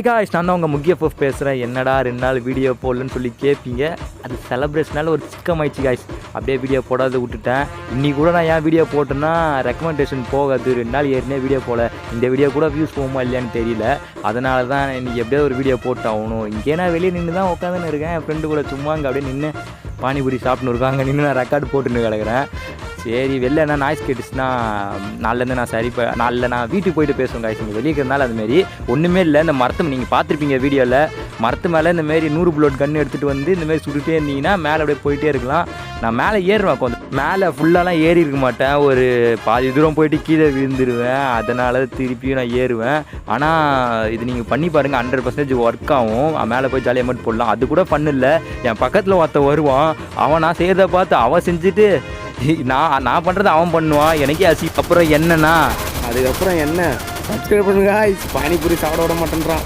Guys நான் தான் உங்கள் முக்கிய ஃபோஃப் பேசுகிறேன் என்னடா ரெண்டு நாள் வீடியோ போடலன்னு சொல்லி கேட்பீங்க அது செலப்ரேஷனால ஒரு சிக்கமாயிடுச்சு காய்ஸ் அப்படியே வீடியோ போடாத விட்டுட்டேன். இன்னைக்கு கூட நான் ஏன் வீடியோ போட்டேன்னா ரெக்கமெண்டேஷன் போகாது. ரெண்டு நாள் ஏற்கனவே வீடியோ போல. இந்த வீடியோ கூட வியூஸ் போகுமா இல்லையான்னு தெரியல. அதனால தான் இன்னைக்கு எப்படியோ ஒரு வீடியோ போட்டு ஆகணும். இங்கே நான் வெளியே நின்று தான் உட்காந்துன்னு இருக்கேன். என் ஃப்ரெண்டு கூட சும்மா அங்கே அப்படியே நின்று பானிபூரி சாப்பிட்னு இருக்காங்க. அங்கே நின்று நான் ரெக்கார்டு போட்டுன்னு கிடக்குறேன். சரி வெளில என்ன நாய்ஸ் கேட்டுச்சுன்னா நாளிலேருந்து நான் சரி இப்போ நாளில் நான் வீட்டுக்கு போயிட்டு பேசுவேன் காய்ஸ் இங்கே வெளியே இருக்கிறதுனால அதுமாரி ஒன்றுமே இல்லை. இந்த மரத்து நீங்கள் பார்த்துருப்பீங்க வீடியோவில் மரத்து மேலே இந்த மாரி நூறு புல்லட் கன்று எடுத்துகிட்டு வந்து இந்தமாரி சுட்டுகிட்டே இருந்தீங்கன்னா மேலே அப்படியே போயிட்டே இருக்கலாம். நான் மேலே ஏறுவேன் கொஞ்சம் மேலே ஃபுல்லாலாம் ஏறி இருக்க மாட்டேன். ஒரு பாதி தூரம் போயிட்டு கீழே விழுந்துருவேன். அதனால திருப்பியும் நான் ஏறுவேன். ஆனால் இது நீங்கள் பண்ணி பாருங்கள் ஹண்ட்ரட் பர்சன்டேஜ் ஒர்க் ஆகும். மேலே போய் ஜாலியாக மட்டும் போடலாம். அது கூட பண்ணல என் பக்கத்தில் ஒருத்தன் வருவான். அவன் நான் செய்கிறத பார்த்து அவன் செஞ்சுட்டு நான் நான் பண்ணுறத அவன் பண்ணுவான். எனக்கே அசி. அப்புறம் என்னன்னா அதுக்கப்புறம் என்ன? சப்ஸ்கிரைப் பண்ணுங்க பானிபூரி சாப்பிட விட மாட்டேன்றான்.